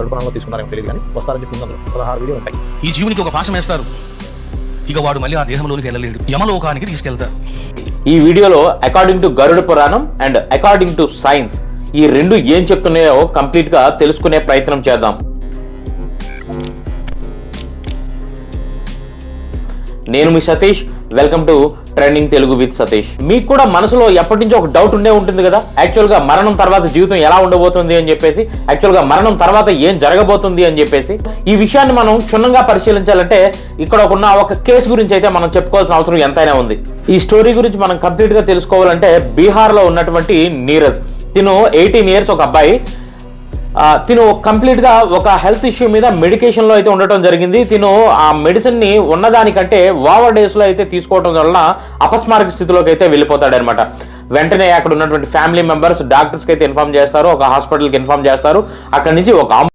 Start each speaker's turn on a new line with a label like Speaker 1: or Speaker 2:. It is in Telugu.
Speaker 1: గడుపు ప్రాణంలో తీసుకున్నారేమో తెలియదు కానీ వస్తారని చెప్పి ఉంది అందులో. పదహారు వీడియోలు ఉంటాయి.
Speaker 2: ఈ జీవునికి ఒక పాశం వేస్తారు. ఇక వాడు మళ్ళీ ఆ దేహంలోనికి వెళ్ళలేడు. యమలోకానికి తీసుకెళ్తారు.
Speaker 3: ఈ వీడియోలో according to Garuda Puranam and according to science ఈ రెండు ఏం చెప్తున్నాయో కంప్లీట్గా తెలుసుకునే ప్రయత్నం చేద్దాం. నేను మీ Satish. Welcome to trending Telugu with Satish మీకు కూడా మనసులో ఎప్పటి నుంచో ఒక డౌట్ ఉండే ఉంటుంది కదా? యాక్చువల్గా మరణం తర్వాత జీవితం ఎలా ఉండబోతుంది అని చెప్పేసి యాక్చువల్గా మరణం తర్వాత ఏం జరగబోతుంది అని చెప్పేసి ఈ విషయాన్ని మనం క్షుణ్ణంగా పరిశీలించాలంటే ఇక్కడ ఉన్న ఒక కేసు గురించి అయితే మనం చెప్పుకోవాల్సిన అవసరం ఎంతైనా ఉంది. ఈ స్టోరీ గురించి మనం కంప్లీట్గా తెలుసుకోవాలంటే బీహార్లో ఉన్నటువంటి నీరజ్. తిను ఎయిటీన్ ఇయర్స్ ఒక అబ్బాయి తిను కంప్లీట్గా ఒక హెల్త్ ఇష్యూ మీద మెడికేషన్లో అయితే ఉండటం జరిగింది. తిను ఆ మెడిసిన్ని ఉన్నదానికంటే ఓవర్ డేస్లో అయితే తీసుకోవడం వలన అపస్మారక స్థితిలోకి అయితే వెళ్ళిపోతాడనమాట. వెంటనే అక్కడ ఉన్నటువంటి ఫ్యామిలీ మెంబర్స్ డాక్టర్స్కి అయితే ఇన్ఫార్మ్ చేస్తారు ఒక హాస్పిటల్కి ఇన్ఫార్మ్ చేస్తారు. అక్కడి నుంచి ఒక